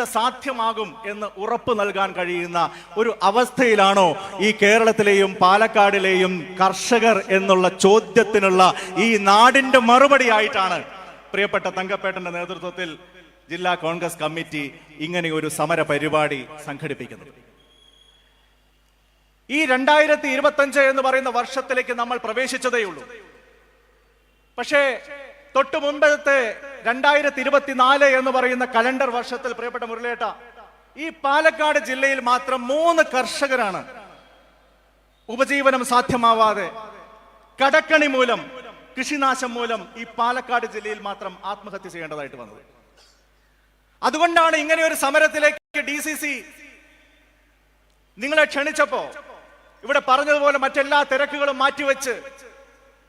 ഇതിലൂടെ സാധ്യമാകും എന്ന് ഉറപ്പ് നൽകാൻ കഴിയുന്ന ഒരു അവസ്ഥയിലാണോ ഈ കേരളത്തിലെയും പാലക്കാടിലെയും കർഷകർ എന്നുള്ള ചോദ്യത്തിനുള്ള ഈ നാടിന്റെ മറുപടിയായിട്ടാണ് പ്രിയപ്പെട്ട തങ്കപ്പേട്ടന്റെ നേതൃത്വത്തിൽ ജില്ലാ കോൺഗ്രസ് കമ്മിറ്റി ഇങ്ങനെ ഒരു സമര പരിപാടി സംഘടിപ്പിക്കുന്നത്. ഈ രണ്ടായിരത്തി ഇരുപത്തഞ്ച് എന്ന് പറയുന്ന വർഷത്തിലേക്ക് നമ്മൾ പ്രവേശിച്ചതേയുള്ളൂ. പക്ഷേ തൊട്ടു മുമ്പത്തെ രണ്ടായിരത്തി ഇരുപത്തിനാല് എന്ന് പറയുന്ന കലണ്ടർ വർഷത്തിൽ പ്രിയപ്പെട്ട മുരളിയേട്ട ഈ പാലക്കാട് ജില്ലയിൽ മാത്രം മൂന്ന് കർഷകരാണ്. ഉപജീവനം സാധ്യമാവാതെ കടക്കണി മൂലം കൃഷിനാശം മൂലം ഈ പാലക്കാട് ജില്ലയിൽ മാത്രം ആത്മഹത്യ ചെയ്യേണ്ടതായിട്ട് വന്നത്. അതുകൊണ്ടാണ് ഇങ്ങനെ ഒരു സമരത്തിലേക്ക് ഡി സി സി നിങ്ങളെ ക്ഷണിച്ചപ്പോ ഇവിടെ പറഞ്ഞതുപോലെ മറ്റെല്ലാ തിരക്കുകളും മാറ്റിവെച്ച്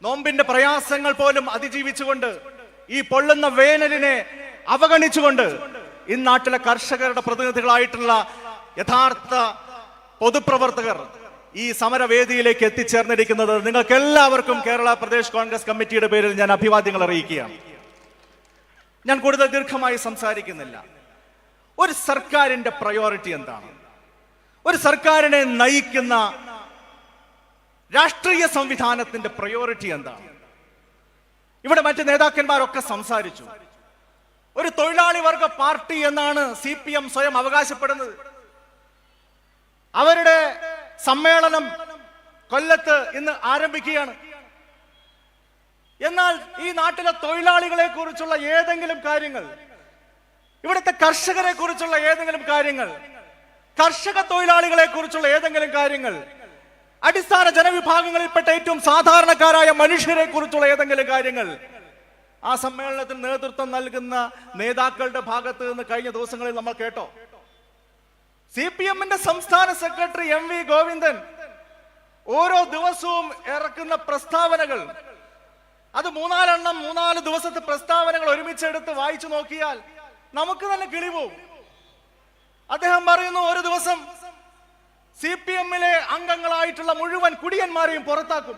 നോമ്പിന്റെ പ്രയാസങ്ങൾ പോലും അതിജീവിച്ചുകൊണ്ട് ഈ പൊള്ളുന്ന വേനലിനെ അവഗണിച്ചുകൊണ്ട് ഇന്നാട്ടിലെ നാട്ടിലെ കർഷകരുടെ പ്രതിനിധികളായിട്ടുള്ള യഥാർത്ഥ പൊതുപ്രവർത്തകർ ഈ സമരവേദിയിലേക്ക് എത്തിച്ചേർന്നിരിക്കുന്നത് നിങ്ങൾക്ക് എല്ലാവർക്കും കേരള പ്രദേശ് കോൺഗ്രസ് കമ്മിറ്റിയുടെ പേരിൽ ഞാൻ അഭിവാദ്യങ്ങൾ അറിയിക്കുകയാണ്. ഞാൻ കൂടുതൽ ദീർഘമായി സംസാരിക്കുന്നില്ല. ഒരു സർക്കാരിന്റെ പ്രയോറിറ്റി എന്താണ്? ഒരു സർക്കാരിനെ നയിക്കുന്ന രാഷ്ട്രീയ സംവിധാനത്തിന്റെ പ്രയോറിറ്റി എന്താണ്? ഇവിടെ മറ്റ് നേതാക്കന്മാരൊക്കെ സംസാരിച്ചു. ഒരു തൊഴിലാളി വർഗ പാർട്ടി എന്നാണ് സി പി എം സ്വയം അവകാശപ്പെടുന്നത്. അവരുടെ സമ്മേളനം കൊല്ലത്ത് ഇന്ന് ആരംഭിക്കുകയാണ്. എന്നാൽ ഈ നാട്ടിലെ തൊഴിലാളികളെ കുറിച്ചുള്ള ഏതെങ്കിലും കാര്യങ്ങൾ ഇവിടുത്തെ കർഷകരെ കുറിച്ചുള്ള ഏതെങ്കിലും കാര്യങ്ങൾ കർഷക തൊഴിലാളികളെ കുറിച്ചുള്ള ഏതെങ്കിലും കാര്യങ്ങൾ അടിസ്ഥാന ജനവിഭാഗങ്ങളിൽപ്പെട്ട ഏറ്റവും സാധാരണക്കാരായ മനുഷ്യരെ കുറിച്ചുള്ള ഏതെങ്കിലും കാര്യങ്ങൾ? ആ സമ്മേളനത്തിന് നേതൃത്വം നൽകുന്ന നേതാക്കളുടെ ഭാഗത്ത് നിന്ന് കഴിഞ്ഞ ദിവസങ്ങളിൽ നമ്മൾ കേട്ടോ. സി പി എമ്മിന്റെ സംസ്ഥാന സെക്രട്ടറി എം വി ഗോവിന്ദൻ ഓരോ ദിവസവും ഇറക്കുന്ന പ്രസ്താവനകൾ അത് മൂന്നാലെണ്ണം മൂന്നാൽ ദിവസത്തെ പ്രസ്താവനകൾ ഒരുമിച്ചെടുത്ത് വായിച്ചു നോക്കിയാൽ നമുക്ക് തന്നെ കിളി പോകും അദ്ദേഹം പറയുന്നു ഒരു ദിവസം സി പി എമ്മിലെ അംഗങ്ങളായിട്ടുള്ള മുഴുവൻ കുടിയന്മാരെയും പുറത്താക്കും.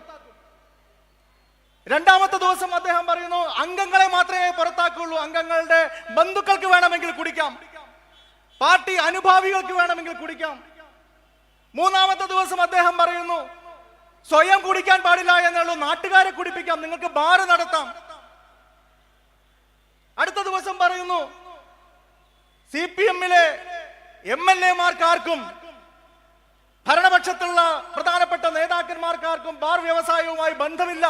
രണ്ടാമത്തെ ദിവസം അദ്ദേഹം പറയുന്നു അംഗങ്ങളെ മാത്രമേ പുറത്താക്കുള്ളൂ. അംഗങ്ങളുടെ ബന്ധുക്കൾക്ക് വേണമെങ്കിൽ കുടിക്കാം. പാർട്ടി അനുഭാവികൾക്ക് വേണമെങ്കിൽ കുടിക്കാം. മൂന്നാമത്തെ ദിവസം അദ്ദേഹം പറയുന്നു സ്വയം കുടിക്കാൻ പാടില്ല എന്നുള്ളൂ. നാട്ടുകാരെ കുടിപ്പിക്കാം. നിങ്ങൾക്ക് ബാറ് നടത്താം. അടുത്ത ദിവസം പറയുന്നു സി പി എമ്മിലെ എം എൽ എമാർക്കാർക്കും ഭരണപക്ഷത്തുള്ള പ്രധാനപ്പെട്ട നേതാക്കന്മാർക്കാർക്കും ബാർ വ്യവസായവുമായി ബന്ധമില്ല.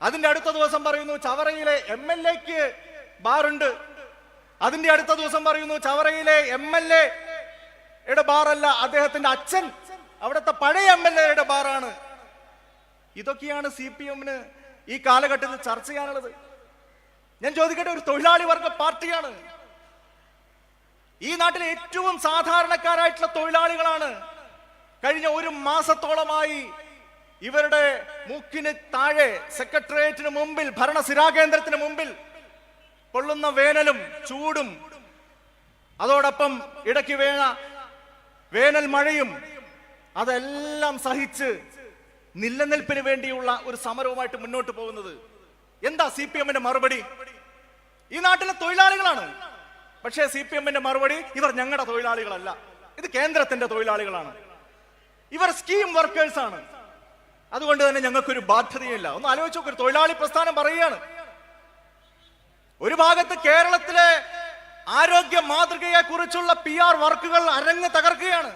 അതിന്റെ അടുത്ത ദിവസം പറയുന്നു ചവറയിലെ എം എൽ എക്ക് ബാറുണ്ട്. അതിന്റെ അടുത്ത ദിവസം പറയുന്നു ചവറയിലെ എം എൽ എയുടെ ബാറല്ല അദ്ദേഹത്തിന്റെ അച്ഛൻ അവിടുത്തെ പഴയ എം എൽ എയുടെ ബാറാണ്. ഇതൊക്കെയാണ് സി പി എമ്മിന് ഈ കാലഘട്ടത്തിൽ ചർച്ച ചെയ്യാനുള്ളത്. ഞാൻ ചോദിക്കട്ടെ ഒരു തൊഴിലാളി വർഗ പാർട്ടിയാണ്. ഈ നാട്ടിലെ ഏറ്റവും സാധാരണക്കാരായിട്ടുള്ള തൊഴിലാളികളാണ് കഴിഞ്ഞ ഒരു മാസത്തോളമായി ഇവരുടെ മൂക്കിന് താഴെ സെക്രട്ടേറിയറ്റിന് മുമ്പിൽ ഭരണസിരാകേന്ദ്രത്തിന് മുമ്പിൽ കൊള്ളുന്ന വേനലും ചൂടും. അതോടൊപ്പം ഇടയ്ക്ക് വേണ വേനൽ മഴയും അതെല്ലാം സഹിച്ച് നിലനിൽപ്പിന് വേണ്ടിയുള്ള ഒരു സമരവുമായിട്ട് മുന്നോട്ട് പോകുന്നത്. എന്താ സി പി എമ്മിന്റെ മറുപടി? ഈ നാട്ടിലെ തൊഴിലാളികളാണ്. പക്ഷേ സി പി എമ്മിന്റെ മറുപടി ഇവർ ഞങ്ങളുടെ തൊഴിലാളികളല്ല. ഇത് കേന്ദ്രത്തിന്റെ തൊഴിലാളികളാണ്. ഇവർ സ്കീം വർക്കേഴ്സ് ആണ്. അതുകൊണ്ട് തന്നെ ഞങ്ങൾക്കൊരു ബാധ്യതയില്ല. ഒന്ന് ആലോചിച്ച് നോക്കൊരു തൊഴിലാളി പ്രസ്ഥാനം പറയുകയാണ്. ഒരു ഭാഗത്ത് കേരളത്തിലെ ആരോഗ്യ മാതൃകയെ കുറിച്ചുള്ള പി ആർ വർക്കുകൾ അരങ്ങ് തകർക്കുകയാണ്.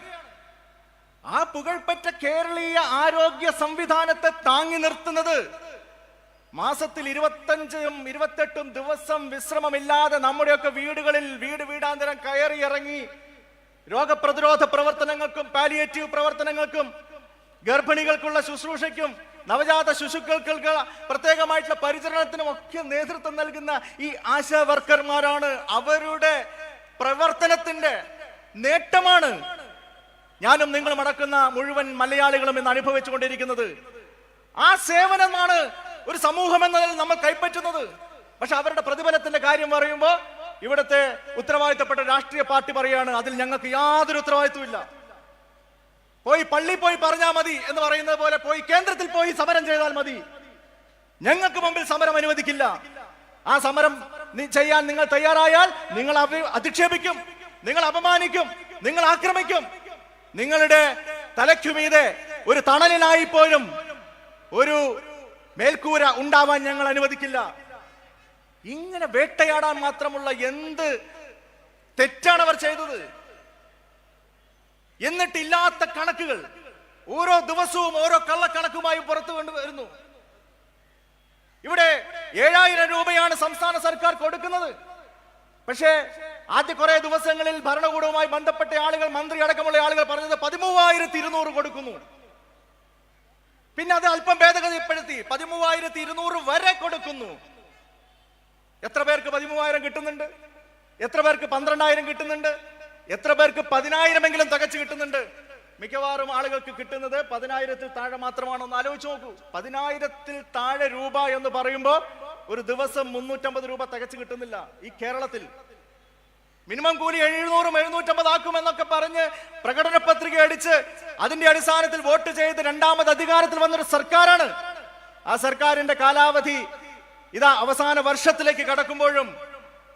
ആ പുകഴ്പെറ്റ കേരളീയ ആരോഗ്യ സംവിധാനത്തെ താങ്ങി നിർത്തുന്നത് മാസത്തിൽ ഇരുപത്തഞ്ചും ഇരുപത്തെട്ടും ദിവസം വിശ്രമമില്ലാതെ നമ്മുടെയൊക്കെ വീടുകളിൽ വീട് വീടാന്തരം കയറി ഇറങ്ങി രോഗപ്രതിരോധ പ്രവർത്തനങ്ങൾക്കും പാലിയേറ്റീവ് പ്രവർത്തനങ്ങൾക്കും ഗർഭിണികൾക്കുള്ള ശുശ്രൂഷയ്ക്കും നവജാത ശിശുക്കൾക്ക് പ്രത്യേകമായിട്ടുള്ള പരിചരണത്തിനും ഒക്കെ നേതൃത്വം നൽകുന്ന ഈ ആശാ വർക്കർമാരാണ്. അവരുടെ പ്രവർത്തനത്തിന്റെ നേട്ടമാണ് ഞാനും നിങ്ങളും അടക്കുന്ന മുഴുവൻ മലയാളികളും ഇന്ന് അനുഭവിച്ചുകൊണ്ടിരിക്കുന്നത്. ആ സേവനമാണ് ഒരു സമൂഹം എന്നതിൽ നമ്മൾ കൈപ്പറ്റുന്നത്. പക്ഷെ അവരുടെ പ്രതിഫലത്തിന്റെ കാര്യം പറയുമ്പോൾ ഇവിടുത്തെ ഉത്തരവാദിത്തപ്പെട്ട രാഷ്ട്രീയ പാർട്ടി പറയാണ് അതിൽ ഞങ്ങൾക്ക് യാതൊരു ഉത്തരവാദിത്വമില്ല പോയി പള്ളി പോയി പറഞ്ഞാൽ മതി എന്ന് പറയുന്നത് പോലെ പോയി കേന്ദ്രത്തിൽ പോയി സമരം ചെയ്താൽ മതി. ഞങ്ങൾക്ക് മുമ്പിൽ സമരം അനുവദിക്കില്ല. ആ സമരം ചെയ്യാൻ നിങ്ങൾ തയ്യാറായാൽ നിങ്ങൾ അധിക്ഷേപിക്കും. നിങ്ങൾ അപമാനിക്കും. നിങ്ങൾ ആക്രമിക്കും. നിങ്ങളുടെ തലയ്ക്കുമീതെ ഒരു തണലിനായി പോലും ഒരു മേൽക്കൂര ഉണ്ടാവാൻ ഞങ്ങൾ അനുവദിക്കില്ല. ഇങ്ങനെ വേട്ടയാടാൻ മാത്രമുള്ള എന്ത് തെറ്റാണ് അവർ ചെയ്തത്? എന്നിട്ടില്ലാത്ത കണക്കുകൾ ഓരോ ദിവസവും ഓരോ കള്ളക്കണക്കുമായി പുറത്തു കൊണ്ടുവരുന്നു ഇവിടെ ഏഴായിരം രൂപയാണ് സംസ്ഥാന സർക്കാർ കൊടുക്കുന്നത്. പക്ഷേ ആദ്യ കുറെ ദിവസങ്ങളിൽ ഭരണകൂടവുമായി ബന്ധപ്പെട്ട ആളുകൾ മന്ത്രി അടക്കമുള്ള ആളുകൾ പറഞ്ഞത് പതിമൂവായിരത്തി ഇരുന്നൂറ് കൊടുക്കുന്നു. പിന്നെ അത് അല്പം ഭേദഗതിപ്പെടുത്തി പതിമൂവായിരത്തി ഇരുന്നൂറ് വരെ കൊടുക്കുന്നു. എത്ര പേർക്ക് പതിമൂവായിരം കിട്ടുന്നുണ്ട്? എത്ര പേർക്ക് പന്ത്രണ്ടായിരം കിട്ടുന്നുണ്ട്? എത്ര പേർക്ക് പതിനായിരമെങ്കിലും തികച്ചു കിട്ടുന്നുണ്ട്? മിക്കവാറും ആളുകൾക്ക് കിട്ടുന്നത് പതിനായിരത്തിൽ താഴെ മാത്രമാണോ എന്ന് ആലോചിച്ച് നോക്കൂ. പതിനായിരത്തിൽ താഴെ രൂപ എന്ന് പറയുമ്പോൾ ഒരു ദിവസം മുന്നൂറ്റമ്പത് രൂപ തികച്ചു കിട്ടുന്നില്ല ഈ കേരളത്തിൽ. മിനിമം കൂലി എഴുന്നൂറും എഴുന്നൂറ്റമ്പത് ആക്കും എന്നൊക്കെ പറഞ്ഞ് പ്രകടന പത്രിക അടിച്ച് അതിന്റെ അടിസ്ഥാനത്തിൽ വോട്ട് ചെയ്ത് രണ്ടാമത് അധികാരത്തിൽ വന്നൊരു സർക്കാരാണ്. ആ സർക്കാരിന്റെ കാലാവധി ഇതാ അവസാന വർഷത്തിലേക്ക് കടക്കുമ്പോഴും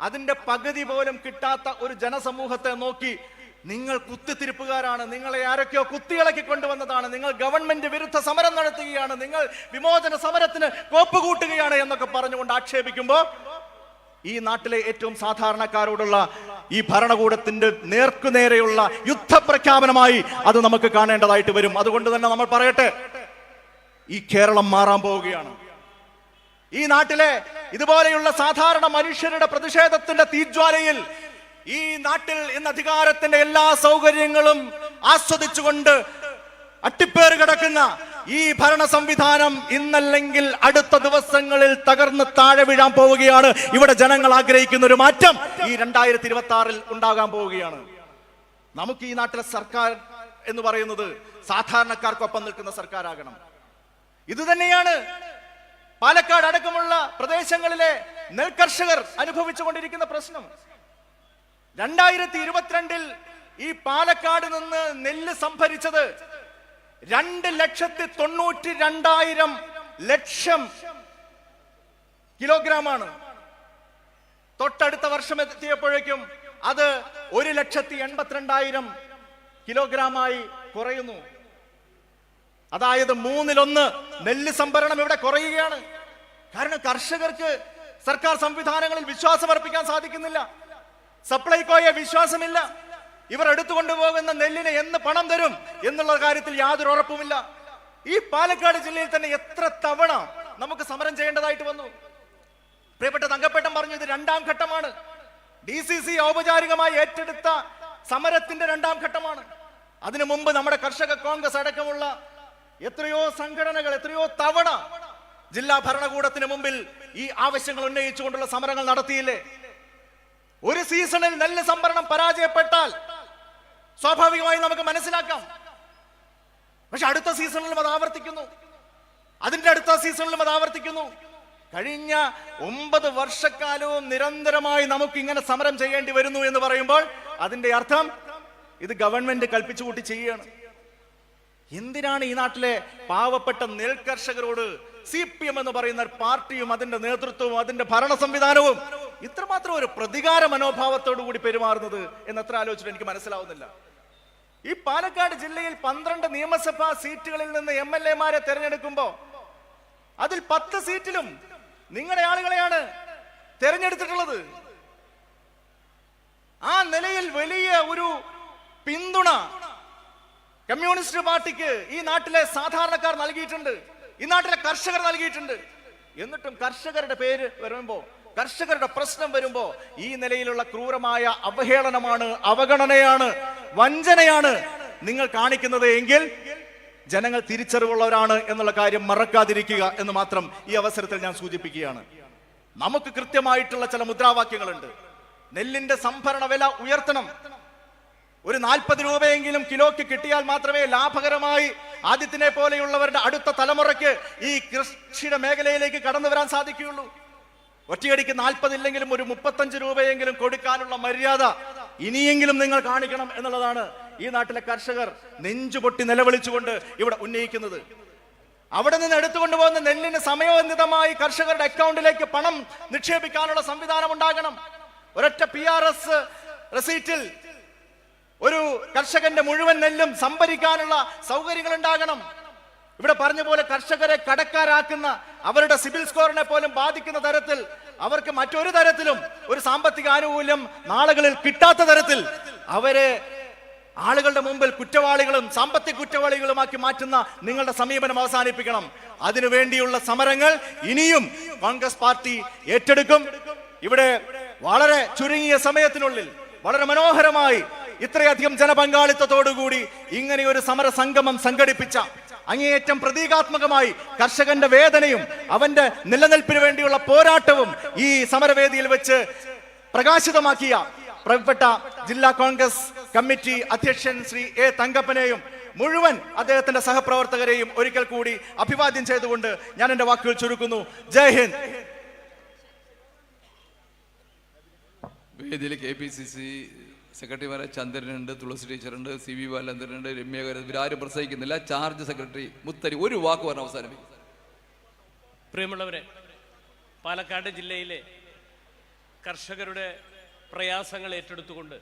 അതിന്റെ പകുതി പോലും കിട്ടാത്ത ഒരു ജനസമൂഹത്തെ നോക്കി നിങ്ങൾ കുത്തിത്തിരിപ്പുകാരാണ്. നിങ്ങളെ ആരൊക്കെയോ കുത്തിയിളക്കി കൊണ്ടുവന്നതാണ്. നിങ്ങൾ ഗവൺമെന്റ് വിരുദ്ധ സമരം നടത്തുകയാണ്. നിങ്ങൾ വിമോചന സമരത്തിന് കോപ്പ് കൂട്ടുകയാണ് എന്നൊക്കെ പറഞ്ഞുകൊണ്ട് ആക്ഷേപിക്കുമ്പോ ഈ നാട്ടിലെ ഏറ്റവും സാധാരണക്കാരോടുള്ള ഈ ഭരണകൂടത്തിന്റെ നേർക്കുനേരെയുള്ള യുദ്ധപ്രഖ്യാപനമായി അത് നമുക്ക് കാണേണ്ടതായിട്ട് വരും. അതുകൊണ്ട് തന്നെ നമ്മൾ പറയട്ടെ ഈ കേരളം മാറാൻ പോവുകയാണ്. ഈ നാട്ടിലെ ഇതുപോലെയുള്ള സാധാരണ മനുഷ്യരുടെ പ്രതിഷേധത്തിന്റെ തീജ്വാലയിൽ ഈ നാട്ടിൽ ഇന്ന് അധികാരത്തിന്റെ എല്ലാ സൗകര്യങ്ങളും ആസ്വദിച്ചുകൊണ്ട് അട്ടിപ്പേറ് കിടക്കുന്ന ഈ ഭരണ സംവിധാനം ഇന്നല്ലെങ്കിൽ അടുത്ത ദിവസങ്ങളിൽ തകർന്ന് താഴെ വീഴാൻ പോവുകയാണ്. ഇവിടെ ജനങ്ങൾ ആഗ്രഹിക്കുന്ന ഒരു മാറ്റം ഈ രണ്ടായിരത്തി ഇരുപത്തി ആറിൽ ഉണ്ടാകാൻ പോവുകയാണ്. നമുക്ക് ഈ നാട്ടിലെ സർക്കാർ എന്ന് പറയുന്നത് സാധാരണക്കാർക്കൊപ്പം നിൽക്കുന്ന സർക്കാരാകണം. ഇത് തന്നെയാണ് പാലക്കാട് അടക്കമുള്ള പ്രദേശങ്ങളിലെ നെൽകർഷകർ അനുഭവിച്ചുകൊണ്ടിരിക്കുന്ന പ്രശ്നം. രണ്ടായിരത്തി ഇരുപത്തിരണ്ടിൽ ഈ പാലക്കാട് നിന്ന് നെല്ല് സംഭരിച്ചത് രണ്ട് ലക്ഷത്തി തൊണ്ണൂറ്റി രണ്ടായിരം ലക്ഷം കിലോഗ്രാമാണ്. തൊട്ടടുത്ത വർഷം എത്തിയപ്പോഴേക്കും അത് ഒരു ലക്ഷത്തി എൺപത്തിരണ്ടായിരം കിലോഗ്രാമായി കുറയുന്നു. അതായത് മൂന്നിലൊന്ന് നെല്ല് സംഭരണം ഇവിടെ കുറയുകയാണ്. കാരണം കർഷകർക്ക് സർക്കാർ സംവിധാനങ്ങളിൽ വിശ്വാസം അർപ്പിക്കാൻ സാധിക്കുന്നില്ല. സപ്ലൈകോയെ വിശ്വാസമില്ല. ഇവർ എടുത്തുകൊണ്ടുപോകുന്ന നെല്ലിന് എന്ന് പണം തരും എന്നുള്ള കാര്യത്തിൽ യാതൊരു ഉറപ്പുമില്ല. ഈ പാലക്കാട് ജില്ലയിൽ തന്നെ എത്ര തവണ നമുക്ക് സമരം ചെയ്യേണ്ടതായിട്ട് വന്നു? പ്രിയപ്പെട്ട തങ്കപ്പെട്ടം പറഞ്ഞു ഇത് രണ്ടാം ഘട്ടമാണ്. ഡി സി സി ഔപചാരികമായി ഏറ്റെടുത്ത സമരത്തിന്റെ രണ്ടാം ഘട്ടമാണ്. അതിനു മുമ്പ് നമ്മുടെ കർഷക കോൺഗ്രസ് അടക്കമുള്ള എത്രയോ സംഘടനകൾ എത്രയോ തവണ ജില്ലാ ഭരണകൂടത്തിന് മുമ്പിൽ ഈ ആവശ്യങ്ങൾ ഉന്നയിച്ചുകൊണ്ടുള്ള സമരങ്ങൾ നടത്തിയില്ലേ? ഒരു സീസണിൽ നെല്ല് സംഭരണം പരാജയപ്പെട്ടാൽ സ്വാഭാവികമായി നമുക്ക് മനസ്സിലാക്കാം. പക്ഷെ അടുത്ത സീസണിലും അത് ആവർത്തിക്കുന്നു. അതിന്റെ അടുത്ത സീസണിലും അത് ആവർത്തിക്കുന്നു. കഴിഞ്ഞ ഒമ്പത് വർഷക്കാലവും നിരന്തരമായി നമുക്ക് ഇങ്ങനെ സമരം ചെയ്യേണ്ടി വരുന്നു എന്ന് പറയുമ്പോൾ അതിന്റെ അർത്ഥം ഇത് ഗവൺമെന്റ് കൽപ്പിച്ചു കൂട്ടി ചെയ്യുകയാണ്. എന്തിനാണ് ഈ നാട്ടിലെ പാവപ്പെട്ട നെൽകർഷകരോട് സി പി എം എന്ന് പറയുന്ന പാർട്ടിയും അതിന്റെ നേതൃത്വവും അതിന്റെ ഭരണ സംവിധാനവും ഇത്രമാത്രം ഒരു പ്രതികാര മനോഭാവത്തോടു കൂടി പെരുമാറുന്നത് എന്ന് എത്ര ആലോചിച്ചിട്ട് എനിക്ക് മനസ്സിലാവുന്നില്ല. ഈ പാലക്കാട് ജില്ലയിൽ പന്ത്രണ്ട് നിയമസഭാ സീറ്റുകളിൽ നിന്ന് എം എൽ എമാരെ തെരഞ്ഞെടുക്കുമ്പോ അതിൽ പത്ത് സീറ്റിലും നിങ്ങളുടെ ആളുകളെയാണ് തെരഞ്ഞെടുത്തിട്ടുള്ളത്. ആ നിലയിൽ വലിയ ഒരു പിന്തുണ കമ്മ്യൂണിസ്റ്റ് പാർട്ടിക്ക് ഈ നാട്ടിലെ സാധാരണക്കാർ നൽകിയിട്ടുണ്ട്. ഈ നാട്ടിലെ കർഷകർ നൽകിയിട്ടുണ്ട്. എന്നിട്ടും കർഷകരുടെ പേര് വരുമ്പോ കർഷകരുടെ പ്രശ്നം വരുമ്പോ ഈ നിലയിലുള്ള ക്രൂരമായ അവഹേളനമാണ് അവഗണനയാണ് വഞ്ചനയാണ് നിങ്ങൾ കാണിക്കുന്നത് എങ്കിൽ ജനങ്ങൾ തിരിച്ചറിവുള്ളവരാണ് എന്നുള്ള കാര്യം മറക്കാതിരിക്കുക എന്ന് മാത്രം ഈ അവസരത്തിൽ ഞാൻ സൂചിപ്പിക്കുകയാണ്. നമുക്ക് കൃത്യമായിട്ടുള്ള ചില മുദ്രാവാക്യങ്ങളുണ്ട്. നെല്ലിന്റെ സംഭരണ വില ഉയർത്തണം. ഒരു നാൽപ്പത് രൂപയെങ്കിലും കിലോയ്ക്ക് കിട്ടിയാൽ മാത്രമേ ലാഭകരമായി ആദ്യത്തിനെ പോലെയുള്ളവരുടെ അടുത്ത തലമുറയ്ക്ക് ഈ കൃഷിയുടെ മേഖലയിലേക്ക് കടന്നു വരാൻ സാധിക്കുകയുള്ളൂ. ഒറ്റയടിക്ക് നാൽപ്പതില്ലെങ്കിലും ഒരു മുപ്പത്തഞ്ച് രൂപയെങ്കിലും കൊടുക്കാനുള്ള മര്യാദ ഇനിയെങ്കിലും നിങ്ങൾ കാണിക്കണം എന്നുള്ളതാണ് ഈ നാട്ടിലെ കർഷകർ നെഞ്ചുപൊട്ടി നിലവിളിച്ചുകൊണ്ട് ഇവിടെ ഉന്നയിക്കുന്നത്. അവിടെ നിന്ന് എടുത്തുകൊണ്ട് പോകുന്ന നെല്ലിന് സമയോചിതമായി കർഷകരുടെ അക്കൗണ്ടിലേക്ക് പണം നിക്ഷേപിക്കാനുള്ള സംവിധാനം ഉണ്ടാകണം. ഒരൊറ്റ പി ആർ എസ് റെസീറ്റിൽ ഒരു കർഷകന്റെ മുഴുവൻ നെല്ലും സംഭരിക്കാനുള്ള സൗകര്യങ്ങൾ ഉണ്ടാകണം ഇവിടെ പറഞ്ഞ പോലെ കർഷകരെ കടക്കാരാക്കുന്ന അവരുടെ സിബിൽ സ്കോറിനെ പോലും ബാധിക്കുന്ന തരത്തിൽ അവർക്ക് മറ്റൊരു തരത്തിലും ഒരു സാമ്പത്തിക ആനുകൂല്യം നാളുകളിൽ കിട്ടാത്ത തരത്തിൽ അവരെ ആളുകളുടെ മുമ്പിൽ കുറ്റവാളികളും സാമ്പത്തിക കുറ്റവാളികളുമാക്കി മാറ്റുന്ന നിങ്ങളുടെ സമീപനം അവസാനിപ്പിക്കണം. അതിനുവേണ്ടിയുള്ള സമരങ്ങൾ ഇനിയും കോൺഗ്രസ് പാർട്ടി ഏറ്റെടുക്കും. ഇവിടെ വളരെ ചുരുങ്ങിയ സമയത്തിനുള്ളിൽ വളരെ മനോഹരമായി ഇത്രയധികം ജനപങ്കാളിത്തത്തോടുകൂടി ഇങ്ങനെ ഒരു സമര സംഗമം സംഘടിപ്പിച്ച അങ്ങേയറ്റം പ്രതീകാത്മകമായി കർഷകന്റെ വേദനയും അവന്റെ നിലനിൽപ്പിന് വേണ്ടിയുള്ള പോരാട്ടവും ഈ സമരവേദിയിൽ വെച്ച് പ്രകാശിതമാക്കിയ പ്രിയപ്പെട്ട ജില്ലാ കോൺഗ്രസ് കമ്മിറ്റി അധ്യക്ഷൻ ശ്രീ എ തങ്കപ്പനെയും മുഴുവൻ അദ്ദേഹത്തിന്റെ സഹപ്രവർത്തകരെയും ഒരിക്കൽ കൂടി അഭിവാദ്യം ചെയ്തുകൊണ്ട് ഞാൻ എന്റെ വാക്കുകൾ ചുരുക്കുന്നു. ജയ് ഹിന്ദ്. വേദിയിൽ കെ പി സി സി സെക്രട്ടറിമാരെ ചന്ദ്രനുണ്ട് തുളസി ടീച്ചറുണ്ട് സി വി ബാലചന്ദ്രനുണ്ട് രമ്യകര ഇവരാരും പ്രസംഗിക്കുന്നില്ല. ചാർജ് സെക്രട്ടറി മുത്തരി ഒരു വാക്ക് പറഞ്ഞ അവസാനിപ്പിക്കും. പ്രിയമുള്ളവരെ പാലക്കാട് ജില്ലയിലെ കർഷകരുടെ പ്രയാസങ്ങൾ ഏറ്റെടുത്തുകൊണ്ട്